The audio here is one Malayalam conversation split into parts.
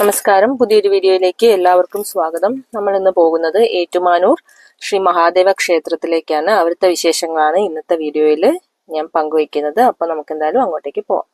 നമസ്കാരം. പുതിയൊരു വീഡിയോയിലേക്ക് എല്ലാവർക്കും സ്വാഗതം. നമ്മൾ ഇന്ന് പോകുന്നത് ഏറ്റുമാനൂർ ശ്രീ മഹാദേവ ക്ഷേത്രത്തിലേക്കാണ്. അവിടുത്തെ വിശേഷങ്ങളാണ് ഇന്നത്തെ വീഡിയോയിൽ ഞാൻ പങ്കുവയ്ക്കുന്നത്. അപ്പൊ നമുക്ക് എന്തായാലും അങ്ങോട്ടേക്ക് പോവാം.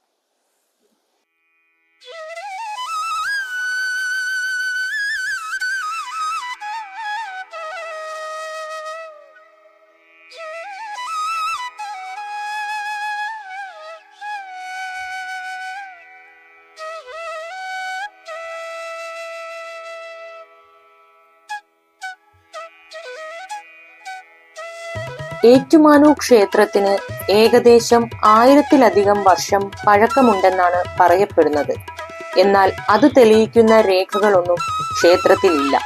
ഏറ്റുമാനൂർ ക്ഷേത്രത്തിന് ഏകദേശം ആയിരത്തിലധികം വർഷം പഴക്കമുണ്ടെന്നാണ് പറയപ്പെടുന്നത്. എന്നാൽ അത് തെളിയിക്കുന്ന രേഖകളൊന്നും ക്ഷേത്രത്തിലില്ല.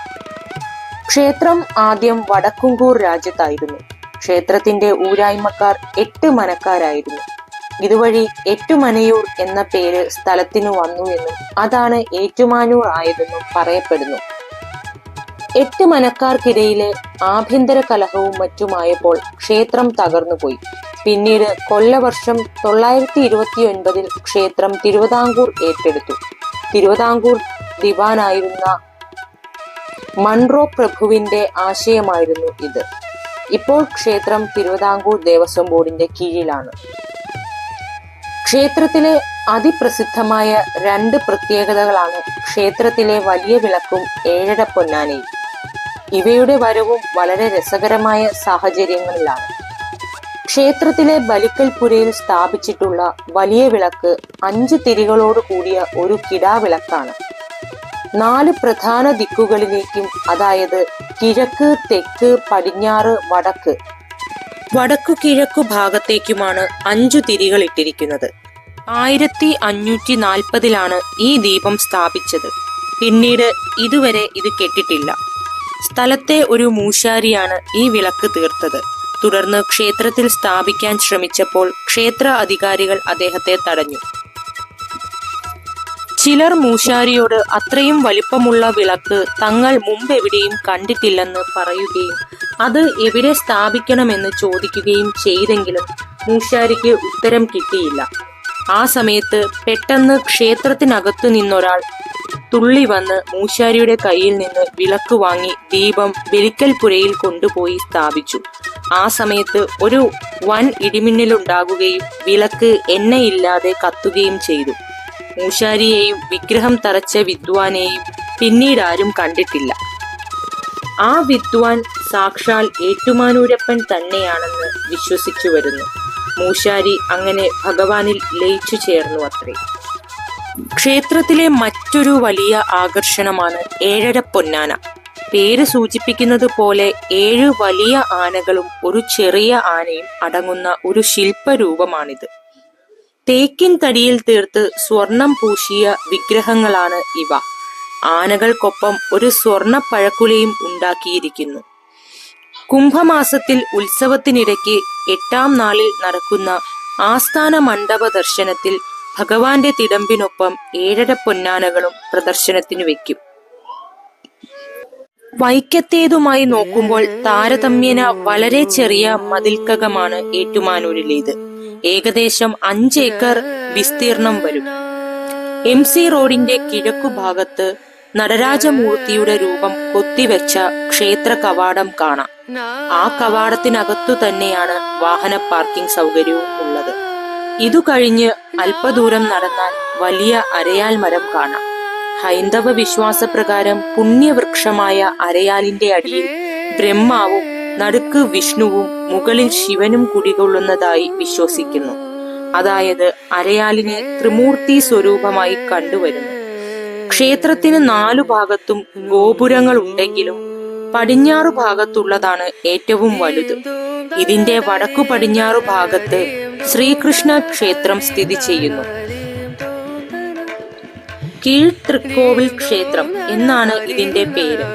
ക്ഷേത്രം ആദ്യം വടക്കുംകൂർ രാജ്യത്തായിരുന്നു. ക്ഷേത്രത്തിന്റെ ഊരായ്മക്കാർ എട്ട് മനക്കാരായിരുന്നു. ഇതുവഴി എട്ടുമനയൂർ എന്ന പേര് സ്ഥലത്തിനു വന്നു എന്നും അതാണ് ഏറ്റുമാനൂർ ആയതെന്നും പറയപ്പെടുന്നു. എട്ട് മനക്കാർക്കിടയിലെ ആഭ്യന്തര കലഹവും മറ്റുമായപ്പോൾ ക്ഷേത്രം തകർന്നുപോയി പിന്നീട് കൊല്ലവർഷം തൊള്ളായിരത്തി ഇരുപത്തി ഒൻപതിൽ ക്ഷേത്രം തിരുവിതാംകൂർ ഏറ്റെടുത്തു. തിരുവിതാംകൂർ ദിവാനായിരുന്ന മൺറോ പ്രഭുവിന്റെ ആശയമായിരുന്നു ഇത്. ഇപ്പോൾ ക്ഷേത്രം തിരുവിതാംകൂർ ദേവസ്വം ബോർഡിന്റെ കീഴിലാണ്. ക്ഷേത്രത്തിലെ അതിപ്രസിദ്ധമായ രണ്ട് പ്രത്യേകതകളാണ് ക്ഷേത്രത്തിലെ വലിയ വിളക്കും ഏഴര പൊന്നാനയും. ഇവയുടെ വരവും വളരെ രസകരമായ സാഹചര്യങ്ങളിലാണ്. ക്ഷേത്രത്തിലെ ബലിക്കൽപുരയിൽ സ്ഥാപിച്ചിട്ടുള്ള വലിയ വിളക്ക് അഞ്ച് തിരികളോട് കൂടിയ ഒരു കിടാവിളക്കാണ്. നാല് പ്രധാന ദിക്കുകളിലേക്കും അതായത് കിഴക്ക് തെക്ക് പടിഞ്ഞാറ് വടക്ക് വടക്കു കിഴക്കു ഭാഗത്തേക്കുമാണ് അഞ്ചു തിരികൾ ഇട്ടിരിക്കുന്നത്. ആയിരത്തി അഞ്ഞൂറ്റി നാൽപ്പതിലാണ് ഈ ദീപം സ്ഥാപിച്ചത്. പിന്നീട് ഇതുവരെ ഇത് കെട്ടിട്ടില്ല. സ്ഥലത്തെ ഒരു മൂശാരിയാണ് ഈ വിളക്ക് തീർത്തത്. തുടർന്ന് ക്ഷേത്രത്തിൽ സ്ഥാപിക്കാൻ ശ്രമിച്ചപ്പോൾ ക്ഷേത്ര അധികാരികൾ അദ്ദേഹത്തെ തടഞ്ഞു. ചിലർ മൂശാരിയോട് അത്രയും വലിപ്പമുള്ള വിളക്ക് തങ്ങൾ മുമ്പെവിടെയും കണ്ടിട്ടില്ലെന്ന് പറയുകയും അത് എവിടെ സ്ഥാപിക്കണമെന്ന് ചോദിക്കുകയും ചെയ്തെങ്കിലും മൂശാരിക്ക് ഉത്തരം കിട്ടിയില്ല. ആ സമയത്ത് പെട്ടെന്ന് ക്ഷേത്രത്തിനകത്തു നിന്നൊരാൾ തുള്ളി വന്ന് മൂശാരിയുടെ കയ്യിൽ നിന്ന് വിളക്ക് വാങ്ങി ദീപം വെലിക്കൽ പുരയിൽ കൊണ്ടുപോയി സ്ഥാപിച്ചു. ആ സമയത്ത് ഒരു വൻ ഇടിമിന്നലുണ്ടാകുകയും വിളക്ക് എണ്ണയില്ലാതെ കത്തുകയും ചെയ്തു. മൂശാരിയെയും വിഗ്രഹം തറച്ച വിദ്വാനെയും പിന്നീട് ആരും കണ്ടിട്ടില്ല. ആ വിദ്വാൻ സാക്ഷാൽ ഏറ്റുമാനൂരപ്പൻ തന്നെയാണെന്ന് വിശ്വസിച്ചു വരുന്നു. മൂശാരി അങ്ങനെ ഭഗവാനിൽ ലയിച്ചു ചേർന്നു അത്രേ. ക്ഷേത്രത്തിലെ മറ്റൊരു വലിയ ആകർഷണമാണ് ഏഴര പൊന്നാന. പേര് സൂചിപ്പിക്കുന്നത് പോലെ ഏഴ് വലിയ ആനകളും ഒരു ചെറിയ ആനയും അടങ്ങുന്ന ഒരു ശില്പരൂപമാണിത്. തേക്കിൻ തടിയിൽ തീർത്ത് സ്വർണം പൂശിയ വിഗ്രഹങ്ങളാണ് ഇവ. ആനകൾക്കൊപ്പം ഒരു സ്വർണ പഴക്കുലയും ഉണ്ടാക്കിയിരിക്കുന്നു. കുംഭമാസത്തിൽ ഉത്സവത്തിനിടയ്ക്ക് എട്ടാം നാളിൽ നടക്കുന്ന ആസ്ഥാന മണ്ഡപ ദർശനത്തിൽ ഭഗവാന്റെ തിടമ്പിനൊപ്പം ഏഴര പൊന്നാനകളും പ്രദർശനത്തിനു വെക്കും. വൈക്കത്തേതുമായി നോക്കുമ്പോൾ താരതമ്യേന വളരെ ചെറിയ മതിൽക്കകമാണ് ഏറ്റുമാനൂരിലേത്. ഏകദേശം അഞ്ചേക്കർ വിസ്തീർണം വരും. എം സി റോഡിന്റെ കിഴക്കു ഭാഗത്ത് നടരാജമൂർത്തിയുടെ രൂപം കൊത്തിവെച്ച ക്ഷേത്ര കവാടം കാണാം. ആ കവാടത്തിനകത്തു തന്നെയാണ് വാഹന പാർക്കിംഗ് സൗകര്യവും ഉള്ളത്. ഇതു കഴിഞ്ഞ് അല്പദൂരം നടന്നാൽ വലിയ അരയാൽ മരം കാണാം. ഹൈന്ദവ വിശ്വാസപ്രകാരം പുണ്യവൃക്ഷമായ അരയാലിന്റെ അടിയിൽ ബ്രഹ്മാവും നടുക്ക് വിഷ്ണുവും മുകളിൽ ശിവനും കുടികൊള്ളുന്നതായി വിശ്വസിക്കുന്നു. അതായത് അരയാലിനെ ത്രിമൂർത്തി സ്വരൂപമായി കണ്ടുവരുന്നു. ക്ഷേത്രത്തിന് നാലു ഭാഗത്തും ഗോപുരങ്ങൾ ഉണ്ടെങ്കിലും പടിഞ്ഞാറു ഭാഗത്തുള്ളതാണ് ഏറ്റവും വലുത്. ഇതിന്റെ വടക്കു പടിഞ്ഞാറു ഭാഗത്ത് ശ്രീകൃഷ്ണ ക്ഷേത്രം സ്ഥിതി ചെയ്യുന്നു. കീഴ്ത്രിക്കോവിൽ ക്ഷേത്രം എന്നാണ് ഇതിന്റെ പേര്.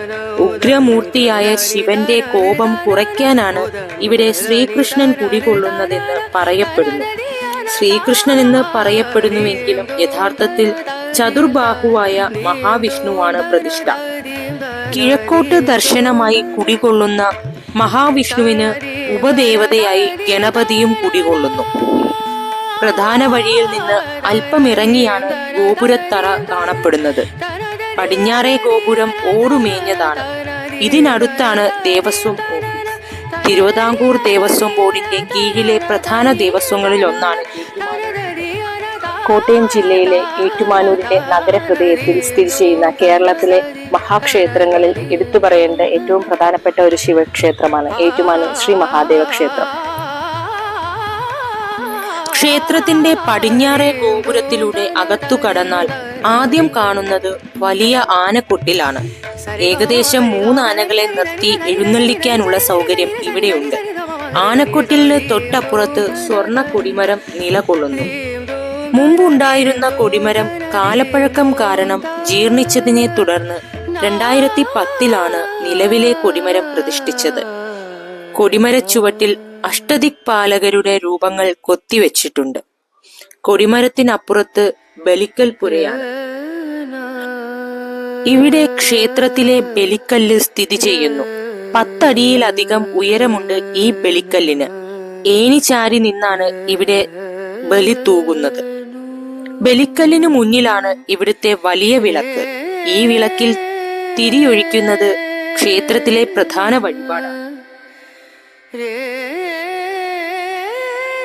ഉഗ്രമൂർത്തിയായ ശിവന്റെ കോപം കുറയ്ക്കാനാണ് ഇവിടെ ശ്രീകൃഷ്ണൻ കുടികൊള്ളുന്നതെന്ന് പറയപ്പെടുന്നു. ശ്രീകൃഷ്ണൻ എന്ന് പറയപ്പെടുന്നുവെങ്കിലും യഥാർത്ഥത്തിൽ ചതുർബാഹുവായ മഹാവിഷ്ണുവാണ് പ്രതിഷ്ഠ. കിഴക്കോട്ട് ദർശനമായി കുടികൊള്ളുന്ന മഹാവിഷ്ണുവിന് ഉപദേവതയായി ഗണപതിയും കുടികൊള്ളുന്നു. പ്രധാന വഴിയിൽ നിന്ന് അല്പം ഇറങ്ങിയാണ് ഗോപുരത്തറ കാണപ്പെടുന്നത്. പടിഞ്ഞാറേ ഗോപുരം ഓടുമേഞ്ഞതാണ് ഇതിനടുത്താണ് ദേവസ്വം തിരുവിതാംകൂർ ദേവസ്വം ബോർഡിന്റെ കീഴിലെ പ്രധാന ദേവസ്വങ്ങളിൽ ഒന്നാണ് കോട്ടയം ജില്ലയിലെ ഏറ്റുമാനൂരിന്റെ നഗരഹൃദയത്തിൽ സ്ഥിതി ചെയ്യുന്ന കേരളത്തിലെ മഹാക്ഷേത്രങ്ങളിൽ എടുത്തു പറയേണ്ട ഏറ്റവും പ്രധാനപ്പെട്ട ഒരു ശിവക്ഷേത്രമാണ് ഏറ്റുമാനൂർ ശ്രീ മഹാദേവ ക്ഷേത്രം. ക്ഷേത്രത്തിന്റെ പടിഞ്ഞാറേ ഗോപുരത്തിലൂടെ അകത്തു കടന്നാൽ ആദ്യം കാണുന്നത് വലിയ ആനക്കൊട്ടിലാണ്. ഏകദേശം മൂന്ന് ആനകളെ നിർത്തി എഴുന്നള്ളിക്കാനുള്ള സൗകര്യം ഇവിടെയുണ്ട്. ആനക്കൊട്ടിലിന് തൊട്ടപ്പുറത്ത് സ്വർണ കൊടിമരം നിലകൊള്ളുന്നു. മുമ്പുണ്ടായിരുന്ന കൊടിമരം കാലപ്പഴക്കം കാരണം ജീർണിച്ചതിനെ തുടർന്ന് രണ്ടായിരത്തി പത്തിലാണ് നിലവിലെ കൊടിമരം പ്രതിഷ്ഠിച്ചത്. കൊടിമരച്ചുവട്ടിൽ അഷ്ടദിക്പാലകരുടെ രൂപങ്ങൾ കൊത്തിവെച്ചിട്ടുണ്ട്. കൊടിമരത്തിനപ്പുറത്ത് ബലിക്കൽ പുരയാണ്. ഇവിടെ ക്ഷേത്രത്തിലെ ബലിക്കല്ല് സ്ഥിതി ചെയ്യുന്നു. പത്തടിയിലധികം ഉയരമുണ്ട് ഈ ബലിക്കല്ലിന്. ഏണിചാരി നിന്നാണ് ഇവിടെ ബലി തൂകുന്നത്. ബലിക്കല്ലിന് മുന്നിലാണ് ഇവിടുത്തെ വലിയ വിളക്ക്. ഈ വിളക്കിൽ തിരിയൊഴിക്കുന്നത് ക്ഷേത്രത്തിലെ പ്രധാന വഴിപാടാണ്.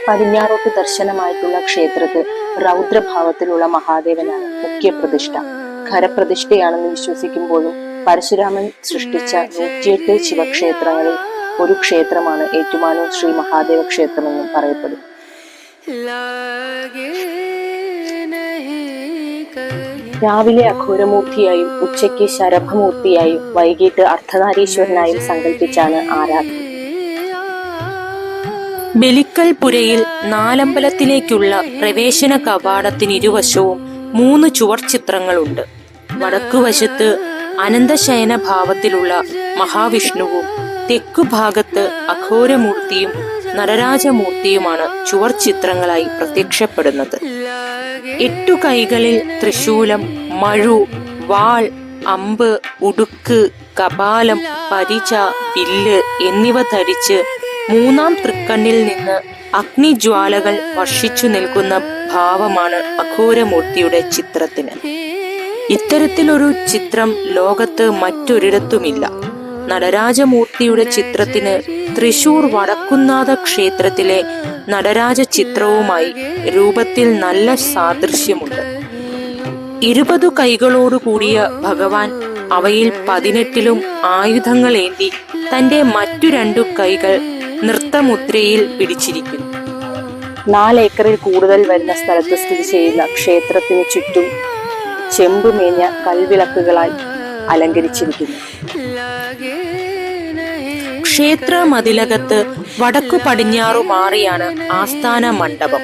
പടിഞ്ഞാറോട്ട് ദർശനമായിട്ടുള്ള ക്ഷേത്രത്തിൽ രൗദ്രഭാവത്തിലുള്ള മഹാദേവനാണ് മുഖ്യ പ്രതിഷ്ഠ ഖരപ്രതിഷ്ഠയാണെന്ന് വിശ്വസിക്കുമ്പോഴും പരശുരാമൻ സൃഷ്ടിച്ച നൂറ്റിയെട്ട് ശിവക്ഷേത്രങ്ങളിൽ ഒരു ക്ഷേത്രമാണ് ഏറ്റുമാനൂർ ശ്രീ മഹാദേവ ക്ഷേത്രമെന്നും പറയപ്പെടുന്നു. രാവിലെ അഘോരമൂർത്തിയായും ഉച്ചയ്ക്ക് ശരഭമൂർത്തിയായും വൈകിട്ട് അർദ്ധനാരീശ്വരനായും സങ്കല്പിച്ചാണ് ആരാധന. ബലിക്കൽ പുരയിൽ നാലമ്പലത്തിലേക്കുള്ള പ്രവേശന കവാടത്തിനിരുവശവും മൂന്ന് ചുവർ ചിത്രങ്ങളുണ്ട്. വടക്കുവശത്ത് അനന്തശയന ഭാവത്തിലുള്ള മഹാവിഷ്ണുവും തെക്കു ഭാഗത്ത് അഘോരമൂർത്തിയും നടരാജമൂർത്തിയുമാണ് ചുവർ ചിത്രങ്ങളായി പ്രത്യക്ഷപ്പെടുന്നത്. എട്ടു കൈകളിൽ തൃശൂലം മഴു വാൾ അമ്പ് ഉടുക്ക് കപാലം പരിച വില്ല് എന്നിവ ധരിച്ച് മൂന്നാം തൃക്കണ്ണിൽ നിന്ന് അഗ്നിജ്വാലകൾ വർഷിച്ചു നിൽക്കുന്ന ഭാവമാണ് അഘോരമൂർത്തിയുടെ ചിത്രത്തിന്. ഇത്തരത്തിലൊരു ചിത്രം ലോകത്ത് മറ്റൊരിടത്തുമില്ല. നടരാജമൂർത്തിയുടെ ചിത്രത്തിന് തൃശൂർ വടക്കുന്നാഥ ക്ഷേത്രത്തിലെ നടരാജ ചിത്രവുമായി രൂപത്തിൽ നല്ല സാദൃശ്യമുണ്ട്. ഇരുപതു കൈകളോടു കൂടിയ ഭഗവാൻ അവയിൽ പതിനെട്ടിലും ആയുധങ്ങളേന്തി തന്റെ മറ്റു രണ്ടു കൈകൾ നൃത്തമുദ്രയിൽ പിടിച്ചിരിക്കുന്നു. നാലേക്കറിൽ കൂടുതൽ വരുന്ന സ്ഥലത്ത് സ്ഥിതി ചെയ്യുന്ന ക്ഷേത്രത്തിന് ചുറ്റും ചെമ്പുമേഞ്ഞ കൽവിളക്കുകളായി അലങ്കരിച്ചിരിക്കുന്നു. ക്ഷേത്ര മതിലകത്ത് വടക്കു പടിഞ്ഞാറു മാറിയാണ് ആസ്ഥാന മണ്ഡപം.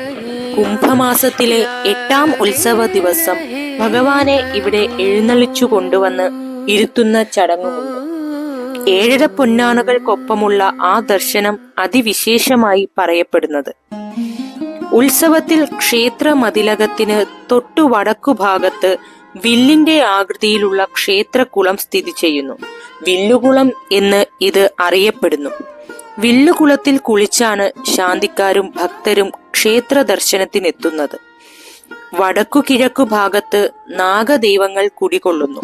കുംഭമാസത്തിലെ എട്ടാം ഉത്സവ ദിവസം ഭഗവാനെ ഇവിടെ എഴുന്നള്ളിച്ചു കൊണ്ടുവന്ന് ഇരുത്തുന്ന ചടങ്ങുമുണ്ട്. ഏഴര പൊന്നാനകൾക്കൊപ്പമുള്ള ആ ദർശനം അതിവിശേഷമായി പറയപ്പെടുന്നത്. ഉത്സവത്തിൽ ക്ഷേത്ര മതിലകത്തിന് തൊട്ടു വടക്കു ഭാഗത്ത് വില്ലിന്റെ ആകൃതിയിലുള്ള ക്ഷേത്രകുളം സ്ഥിതി ചെയ്യുന്നു. വില്ലുകുളം എന്ന് ഇത് അറിയപ്പെടുന്നു. വില്ലുകുളത്തിൽ കുളിച്ചാണ് ശാന്തിക്കാരും ഭക്തരും ക്ഷേത്ര ദർശനത്തിനെത്തുന്നത് വടക്കു കിഴക്കു ഭാഗത്ത് നാഗദൈവങ്ങൾ കുടികൊള്ളുന്നു.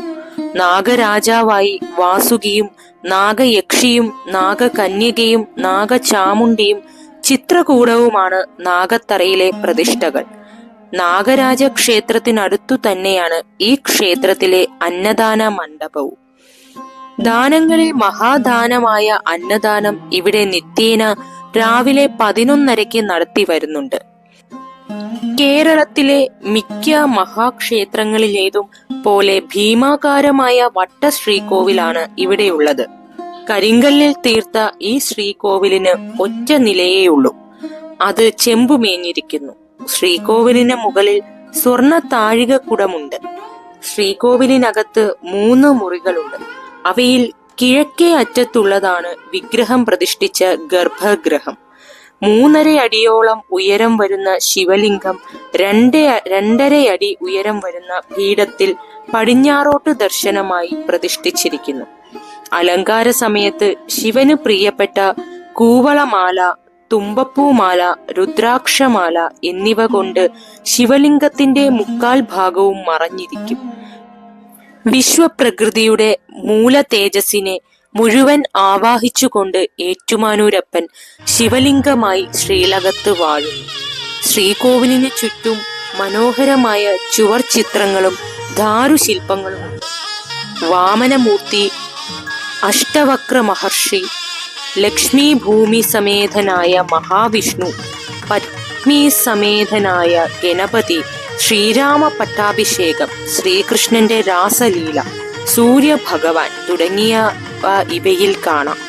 നാഗരാജാവായി വാസുകിയും നാഗയക്ഷിയും നാഗകന്യകയും നാഗചാമുണ്ടിയും ചിത്രകൂടവുമാണ് നാഗത്തറയിലെ പ്രതിഷ്ഠകൾ. നാഗരാജ ക്ഷേത്രത്തിനടുത്തു തന്നെയാണ് ഈ ക്ഷേത്രത്തിലെ അന്നദാന മണ്ഡപവും. ദാനങ്ങളിൽ മഹാദാനമായ അന്നദാനം ഇവിടെ നിത്യേന രാവിലെ പതിനൊന്നരയ്ക്ക് നടത്തി വരുന്നുണ്ട് കേരളത്തിലെ മിക്ക മഹാക്ഷേത്രങ്ങളിലേതും പോലെ ഭീമാകാരമായ വട്ട ശ്രീകോവിലാണ് ഇവിടെയുള്ളത്. കരിങ്കല്ലിൽ തീർത്ത ഈ ശ്രീകോവിലിന് ഒറ്റ നിലയേയുള്ളൂ. അത് ചെമ്പുമേഞ്ഞിരിക്കുന്നു. ശ്രീകോവിലിന് മുകളിൽ സ്വർണ താഴികക്കുടമുണ്ട് ശ്രീകോവിലിനകത്ത് മൂന്ന് മുറികളുണ്ട്. അവയിൽ കിഴക്കേ അറ്റത്തുള്ളതാണ് വിഗ്രഹം പ്രതിഷ്ഠിച്ച ഗർഭഗൃഹം. മൂന്നര അടിയോളം ഉയരം വരുന്ന ശിവലിംഗം രണ്ട് രണ്ടര അടി ഉയരം വരുന്ന പീഠത്തിൽ പടിഞ്ഞാറോട്ട് ദർശനമായി പ്രതിഷ്ഠിച്ചിരിക്കുന്നു. അലങ്കാര സമയത്ത് ശിവന് പ്രിയപ്പെട്ട കൂവളമാല തുമ്പപ്പൂമാല രുദ്രാക്ഷമാല എന്നിവ കൊണ്ട് ശിവലിംഗത്തിന്റെ മുക്കാൽ ഭാഗവും മറഞ്ഞിരിക്കും. വിശ്വപ്രകൃതിയുടെ മൂല തേജസ്സിനെ മുഴുവൻ ആവാഹിച്ചുകൊണ്ട് ഏറ്റുമാനൂരപ്പൻ ശിവലിംഗമായി ശ്രീലകത്ത് വാഴുന്നു. ശ്രീകോവിലിന് ചുറ്റും മനോഹരമായ ചുവർ ചിത്രങ്ങളും ദാരുശില്പങ്ങളുമുണ്ട് വാമനമൂർത്തി അഷ്ടവക്ര മഹർഷി ലക്ഷ്മി ഭൂമി സമേതനായ മഹാവിഷ്ണു പത്മി സമേതനായ ഗണപതി ശ്രീരാമ പട്ടാഭിഷേകം ശ്രീകൃഷ്ണന്റെ രാസലീല സൂര്യഭഗവാൻ തുടങ്ങിയ ഇവയിൽ കാണാം.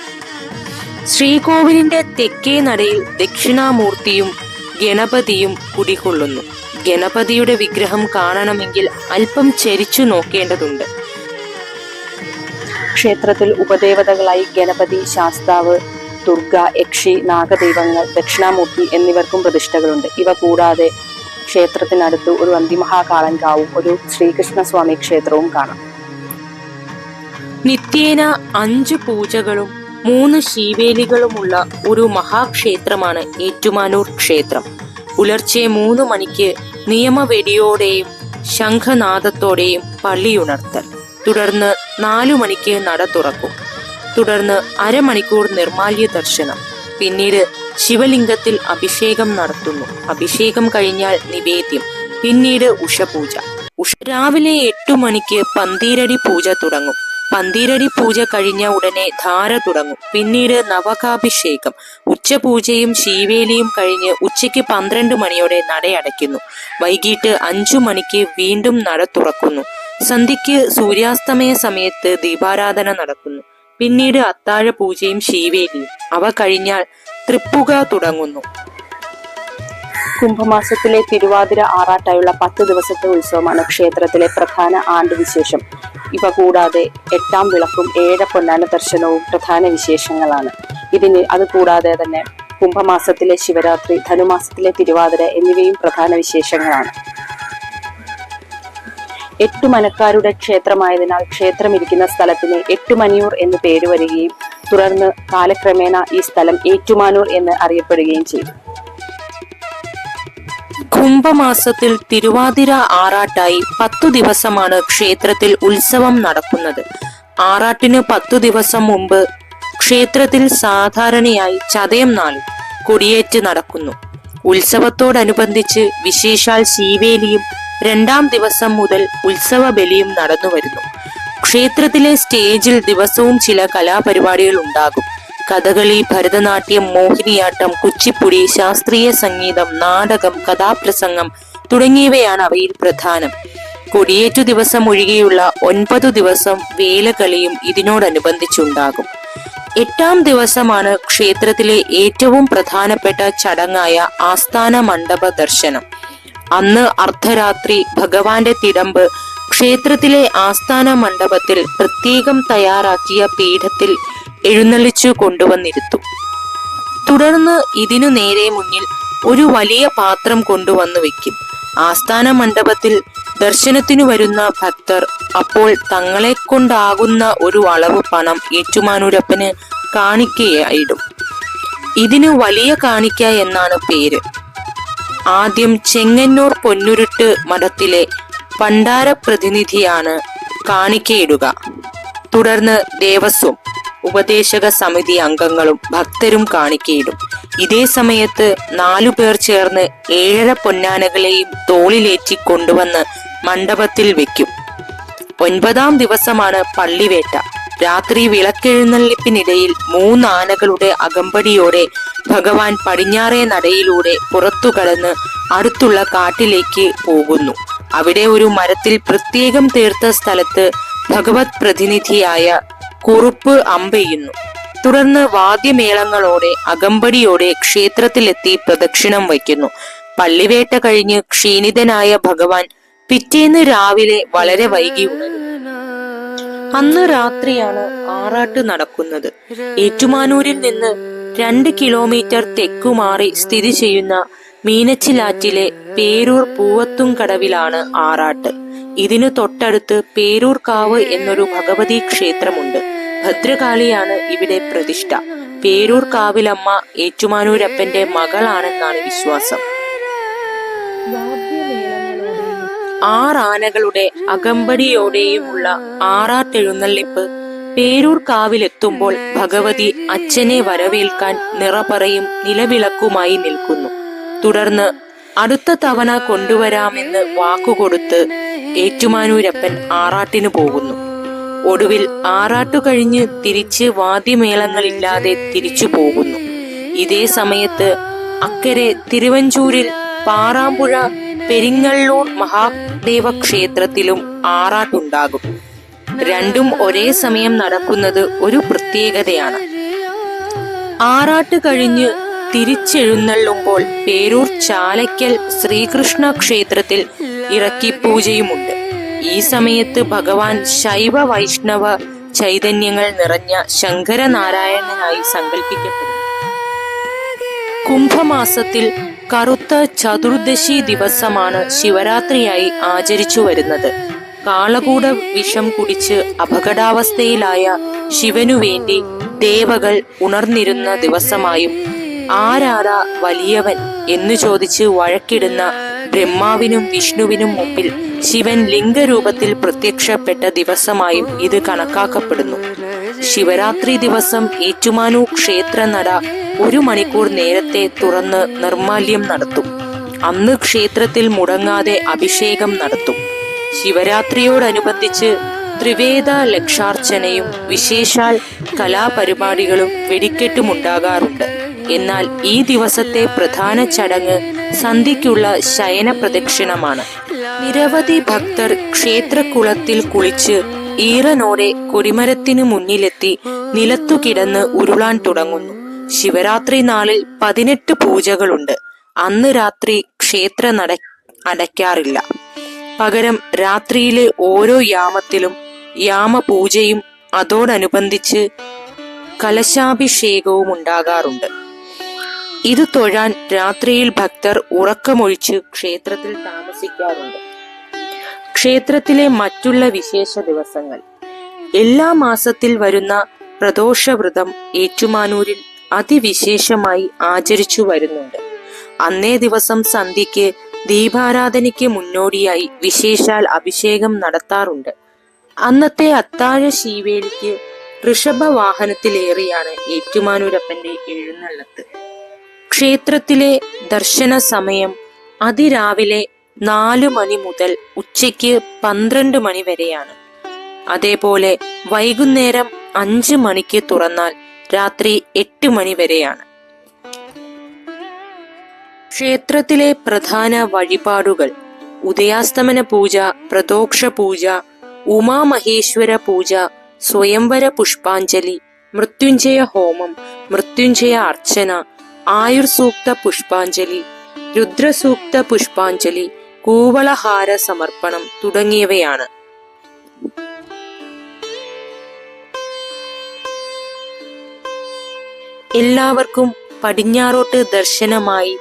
ശ്രീകോവിലിന്റെ തെക്കേ നടയിൽ ദക്ഷിണാമൂർത്തിയും ഗണപതിയും കുടികൊള്ളുന്നു. ഗണപതിയുടെ വിഗ്രഹം കാണണമെങ്കിൽ അല്പം ചരിച്ചു നോക്കേണ്ടതുണ്ട്. ക്ഷേത്രത്തിൽ ഉപദേവതകളായി ഗണപതി ശാസ്താവ് ദുർഗ യക്ഷി നാഗദൈവങ്ങൾ ദക്ഷിണാമൂർത്തി എന്നിവർക്കും പ്രതിഷ്ഠകളുണ്ട്. ഇവ കൂടാതെ ക്ഷേത്രത്തിനടുത്ത് ഒരു അന്തിമഹാകാളൻകാവും ഒരു ശ്രീകൃഷ്ണസ്വാമി ക്ഷേത്രവും കാണാം. നിത്യേന അഞ്ച് പൂജകളും മൂന്ന് ശീവേലികളുമുള്ള ഒരു മഹാക്ഷേത്രമാണ് ഏറ്റുമാനൂർ ക്ഷേത്രം. പുലർച്ചെ മൂന്ന് മണിക്ക് നിയമവെടിയോടെയും ശംഖനാദത്തോടെയും പള്ളിയുണർത്തൽ. തുടർന്ന് നാലു മണിക്ക് നട തുറക്കും. തുടർന്ന് അരമണിക്കൂർ നിർമാല്യ ദർശനം. പിന്നീട് ശിവലിംഗത്തിൽ അഭിഷേകം നടത്തുന്നു. അഭിഷേകം കഴിഞ്ഞാൽ നിവേദ്യം പിന്നീട് ഉഷപൂജ. ഉഷ രാവിലെ എട്ടു മണിക്ക് പന്തീരടി പൂജ തുടങ്ങും. പന്തീരടി പൂജ കഴിഞ്ഞ ഉടനെ ധാര തുടങ്ങും. പിന്നീട് നവകാഭിഷേകം. ഉച്ചപൂജയും ശീവേലിയും കഴിഞ്ഞ് ഉച്ചയ്ക്ക് പന്ത്രണ്ട് മണിയോടെ നടയടയ്ക്കുന്നു. വൈകിട്ട് അഞ്ചു മണിക്ക് വീണ്ടും നട തുറക്കുന്നു. സന്ധ്യയ്ക്ക് സൂര്യാസ്തമയ സമയത്ത് ദീപാരാധന നടക്കുന്നു. പിന്നീട് അത്താഴ പൂജയും ശീവേലിയും അവ കഴിഞ്ഞാൽ തൃപ്പുക തുടങ്ങുന്നു. കുംഭമാസത്തിലെ തിരുവാതിര ആറാട്ടായുള്ള പത്ത് ദിവസത്തെ ഉത്സവമാണ് ക്ഷേത്രത്തിലെ പ്രധാന ആണ്ടുവിശേഷം ഇവ കൂടാതെ എട്ടാം വിളക്കും ഏഴ പൊന്നാന ദർശനവും പ്രധാന വിശേഷങ്ങളാണ്. ഇതിന് അത് കൂടാതെ തന്നെ കുംഭമാസത്തിലെ ശിവരാത്രി ധനുമാസത്തിലെ തിരുവാതിര എന്നിവയും പ്രധാന വിശേഷങ്ങളാണ്. എട്ടു ക്ഷേത്രമായതിനാൽ ക്ഷേത്രം ഇരിക്കുന്ന സ്ഥലത്തിന് എട്ടുമനിയൂർ എന്ന് പേര് വരികയും തുടർന്ന് കാലക്രമേണ ഈ സ്ഥലം ഏറ്റുമാനൂർ എന്ന് അറിയപ്പെടുകയും ചെയ്തു. കുംഭമാസത്തിൽ തിരുവാതിര ആറാട്ടായി പത്തു ദിവസമാണ് ക്ഷേത്രത്തിൽ ഉത്സവം നടക്കുന്നത്. ആറാട്ടിന് പത്തു ദിവസം മുമ്പ് ക്ഷേത്രത്തിൽ സാധാരണയായി ചതയം നാളിൽ കൊടിയേറ്റ് നടക്കുന്നു. ഉത്സവത്തോടനുബന്ധിച്ച് വിശേഷാൽ ശീവേലിയും രണ്ടാം ദിവസം മുതൽ ഉത്സവ ബലിയും നടന്നു വരുന്നു ക്ഷേത്രത്തിലെ സ്റ്റേജിൽ ദിവസവും ചില കലാപരിപാടികൾ ഉണ്ടാകും. കഥകളി ഭരതനാട്യം മോഹിനിയാട്ടം കുച്ചിപ്പുടി ശാസ്ത്രീയ സംഗീതം നാടകം കഥാപ്രസംഗം തുടങ്ങിയവയാണ് അവയിൽ പ്രധാനം. കൊടിയേറ്റു ദിവസം ഒഴികെയുള്ള ഒൻപതു ദിവസം വേലകളിയും ഇതിനോടനുബന്ധിച്ചുണ്ടാകും. എട്ടാം ദിവസമാണ് ക്ഷേത്രത്തിലെ ഏറ്റവും പ്രധാനപ്പെട്ട ചടങ്ങായ ആസ്ഥാന മണ്ഡപ ദർശനം. അന്ന് അർദ്ധരാത്രി ഭഗവാന്റെ തിടമ്പ് ക്ഷേത്രത്തിലെ ആസ്ഥാന മണ്ഡപത്തിൽ പ്രത്യേകം തയ്യാറാക്കിയ പീഠത്തിൽ എഴുന്നള്ളിച്ചു കൊണ്ടുവന്നിരുത്തു തുടർന്ന് ഇതിനു നേരെ മുന്നിൽ ഒരു വലിയ പാത്രം കൊണ്ടുവന്നു വെക്കും. ആസ്ഥാന മണ്ഡപത്തിൽ ദർശനത്തിനു വരുന്ന ഭക്തർ അപ്പോൾ തങ്ങളെ കൊണ്ടാകുന്ന ഒരു അളവ് പണം ഏറ്റുമാനൂരപ്പന് കാണിക്കയായിടും. ഇതിന് വലിയ കാണിക്ക എന്നാണ് പേര്. ആദ്യം ചെങ്ങന്നൂർ പൊന്നുരുട്ട് മഠത്തിലെ പണ്ടാര പ്രതിനിധിയാണ് കാണിക്കയിടുക. തുടർന്ന് ദേവസ്വം ഉപദേശക സമിതി അംഗങ്ങളും ഭക്തരും കാണിക്കയിടും. ഇതേ സമയത്ത് നാലു പേർ ചേർന്ന് ഏഴര പൊന്നാനകളെയും തോളിലേറ്റി കൊണ്ടുവന്ന് മണ്ഡപത്തിൽ വെക്കും. ഒൻപതാം ദിവസമാണ് പള്ളിവേട്ട. രാത്രി വിളക്കെഴുന്നള്ളിപ്പിനിടയിൽ മൂന്നാനകളുടെ അകമ്പടിയോടെ ഭഗവാൻ പടിഞ്ഞാറേ നടയിലൂടെ പുറത്തു കടന്ന് അടുത്തുള്ള കാട്ടിലേക്ക് പോകുന്നു. അവിടെ ഒരു മരത്തിൽ പ്രത്യേകം തീർത്ത സ്ഥലത്ത് ഭഗവത് പ്രതിനിധിയായ കുറുപ്പ് അമ്പെയ്യുന്നു. തുടർന്ന് വാദ്യമേളങ്ങളോടെ അകമ്പടിയോടെ ക്ഷേത്രത്തിലെത്തി പ്രദക്ഷിണം വയ്ക്കുന്നു. പള്ളിവേട്ട കഴിഞ്ഞ് ക്ഷീണിതനായ ഭഗവാൻ പിറ്റേന്ന് രാവിലെ വളരെ വൈകി ഉണരും അന്ന് രാത്രിയാണ് ആറാട്ട് നടക്കുന്നത്. ഏറ്റുമാനൂരിൽ നിന്ന് രണ്ട് കിലോമീറ്റർ തെക്കുമാറി സ്ഥിതി ചെയ്യുന്ന മീനച്ചിലാറ്റിലെ പേരൂർ പൂവത്തുംകടവിലാണ് ആറാട്ട്. ഇതിനു തൊട്ടടുത്ത് പേരൂർ കാവ് എന്നൊരു ഭഗവതി ക്ഷേത്രമുണ്ട്. ഭദ്രകാളിയാണ് ഇവിടെ പ്രതിഷ്ഠ. പേരൂർ കാവിലമ്മ ഏറ്റുമാനൂരപ്പന്റെ മകളാണെന്നാണ് വിശ്വാസം. ആറാനകളുടെ അകമ്പടിയോടെയുമുള്ള ആറാട്ടെഴുന്നള്ളിപ്പ് പേരൂർ കാവിലെത്തുമ്പോൾ ഭഗവതി അച്ഛനെ വരവേൽക്കാൻ നിറപറയും നിലവിളക്കുമായി നിൽക്കുന്നു. തുടർന്ന് അടുത്ത തവണ കൊണ്ടുവരാമെന്ന് വാക്കുകൊടുത്ത് ഏറ്റുമാനൂരപ്പൻ ആറാട്ടിനു പോകുന്നു. ഒടുവിൽ ആറാട്ടു കഴിഞ്ഞ് തിരിച്ച് വാദ്യമേളങ്ങളില്ലാതെ തിരിച്ചു പോകുന്നു. ഇതേ സമയത്ത് അക്കരെ തിരുവഞ്ചൂരിൽ പാറാമ്പുഴ പെരിങ്ങള്ളൂർ മഹാദേവ ക്ഷേത്രത്തിലും ആറാട്ടുണ്ടാകും. രണ്ടും ഒരേ സമയം നടക്കുന്നത് ഒരു പ്രത്യേകതയാണ്. ആറാട്ട് കഴിഞ്ഞ് തിരിച്ചെഴുന്നള്ളുമ്പോൾ പേരൂർ ചാലയ്ക്കൽ ശ്രീകൃഷ്ണ ക്ഷേത്രത്തിൽ ഇറക്കി പൂജയുമുണ്ട്. ഈ സമയത്ത് ഭഗവാൻ ശൈവ വൈഷ്ണവ ചൈതന്യങ്ങൾ നിറഞ്ഞ ശങ്കരനാരായണനായി സങ്കല്പിക്കപ്പെടുന്നു കുംഭമാസത്തിൽ കറുത്ത ചതുർദശി ദിവസമാണ് ശിവരാത്രിയായി ആചരിച്ചു വരുന്നത്. കാളകൂട വിഷം കുടിച്ച് അപകടാവസ്ഥയിലായ ശിവനു വേണ്ടി ദേവകൾ ഉണർന്നിരുന്ന ദിവസമായും ആരാരാ വലിയവൻ എന്ന് ചോദിച്ച് വഴക്കിടുന്ന ബ്രഹ്മാവിനും വിഷ്ണുവിനും മുമ്പിൽ ശിവൻ ലിംഗരൂപത്തിൽ പ്രത്യക്ഷപ്പെട്ട ദിവസമായും ഇത് കണക്കാക്കപ്പെടുന്നു. ശിവരാത്രി ദിവസം ഏറ്റുമാനു ക്ഷേത്ര നട ഒരു മണിക്കൂർ നേരത്തെ തുറന്ന് നിർമാല്യം നടത്തും. അന്ന് ക്ഷേത്രത്തിൽ മുടങ്ങാതെ അഭിഷേകം നടത്തും. ശിവരാത്രിയോടനുബന്ധിച്ച് ത്രിവേദ ലക്ഷാർച്ചനയും വിശേഷാൽ കലാപരിപാടികളും വെടിക്കെട്ടുമുണ്ടാകാറുണ്ട്. എന്നാൽ ഈ ദിവസത്തെ പ്രധാന ചടങ്ങ് സന്ധ്യയ്ക്കുള്ള ശയന പ്രദക്ഷിണമാണ് നിരവധി ഭക്തർ ക്ഷേത്രക്കുളത്തിൽ കുളിച്ച് ഈറനോടെ കൊടിമരത്തിനു മുന്നിലെത്തി നിലത്തു കിടന്ന് ഉരുളാൻ തുടങ്ങുന്നു. ശിവരാത്രി നാളിൽ പതിനെട്ട് പൂജകളുണ്ട്. അന്ന് രാത്രി ക്ഷേത്ര നട അടയ്ക്കാറില്ല. പകരം രാത്രിയിലെ ഓരോ യാമത്തിലും യാമപൂജയും അതോടനുബന്ധിച്ച് കലശാഭിഷേകവും ഉണ്ടാകാറുണ്ട്. ഇത് തൊഴാൻ രാത്രിയിൽ ഭക്തർ ഉറക്കമൊഴിച്ച് ക്ഷേത്രത്തിൽ താമസിക്കാറുണ്ട്. ക്ഷേത്രത്തിലെ മറ്റുള്ള വിശേഷ ദിവസങ്ങൾ. എല്ലാ മാസത്തിൽ വരുന്ന പ്രദോഷവ്രതം ഏറ്റുമാനൂരിൽ അതിവിശേഷമായി ആചരിച്ചു വരുന്നുണ്ട്. അന്നേ ദിവസം സന്ധ്യയ്ക്ക് ദീപാരാധനയ്ക്ക് മുന്നോടിയായി വിശേഷാൽ അഭിഷേകം നടത്താറുണ്ട്. അന്നത്തെ അത്താഴ ശീവേലിക്ക് ഋഷഭ വാഹനത്തിലേറിയാണ് ഏറ്റുമാനൂരപ്പന്റെ എഴുന്നള്ളത്ത്. ക്ഷേത്രത്തിലെ ദർശന സമയം അതിരാവിലെ നാലു മണി മുതൽ ഉച്ചയ്ക്ക് പന്ത്രണ്ട് മണി വരെയാണ്. അതേപോലെ വൈകുന്നേരം അഞ്ച് മണിക്ക് തുറന്നാൽ രാത്രി എട്ട് മണി വരെയാണ്. ക്ഷേത്രത്തിലെ പ്രധാന വഴിപാടുകൾ ഉദയാസ്തമന പൂജ പ്രദോക്ഷ പൂജ ഉമാമഹേശ്വര പൂജ സ്വയംവര പുഷ്പാഞ്ജലി മൃത്യുഞ്ജയ ഹോമം മൃത്യുഞ്ജയ അർച്ചന ആയുർസൂക്ത പുഷ്പാഞ്ജലി രുദ്രസൂക്ത പുഷ്പാഞ്ജലി കൂവളഹാര സമർപ്പണം തുടങ്ങിയവയാണ്. എല്ലാവർക്കും പടിഞ്ഞാറോട്ട് ദർശനമായി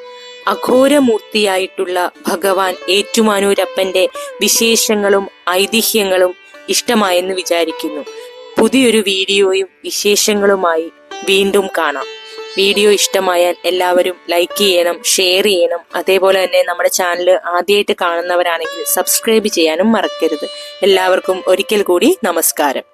അഘോരമൂർത്തിയായിട്ടുള്ള ഭഗവാൻ ഏറ്റുമാനൂരപ്പന്റെ വിശേഷങ്ങളും ഐതിഹ്യങ്ങളും ഇഷ്ടമായെന്ന് വിചാരിക്കുന്നു. പുതിയൊരു വീഡിയോയും വിശേഷങ്ങളുമായി വീണ്ടും കാണാം. വീഡിയോ ഇഷ്ടമായാൽ എല്ലാവരും ലൈക്ക് ചെയ്യണം ഷെയർ ചെയ്യണം. അതേപോലെ തന്നെ നമ്മുടെ ചാനൽ ആദ്യമായിട്ട് കാണുന്നവരാണെങ്കിൽ സബ്സ്ക്രൈബ് ചെയ്യാനും മറക്കരുത്. എല്ലാവർക്കും ഒരിക്കൽ കൂടി നമസ്കാരം.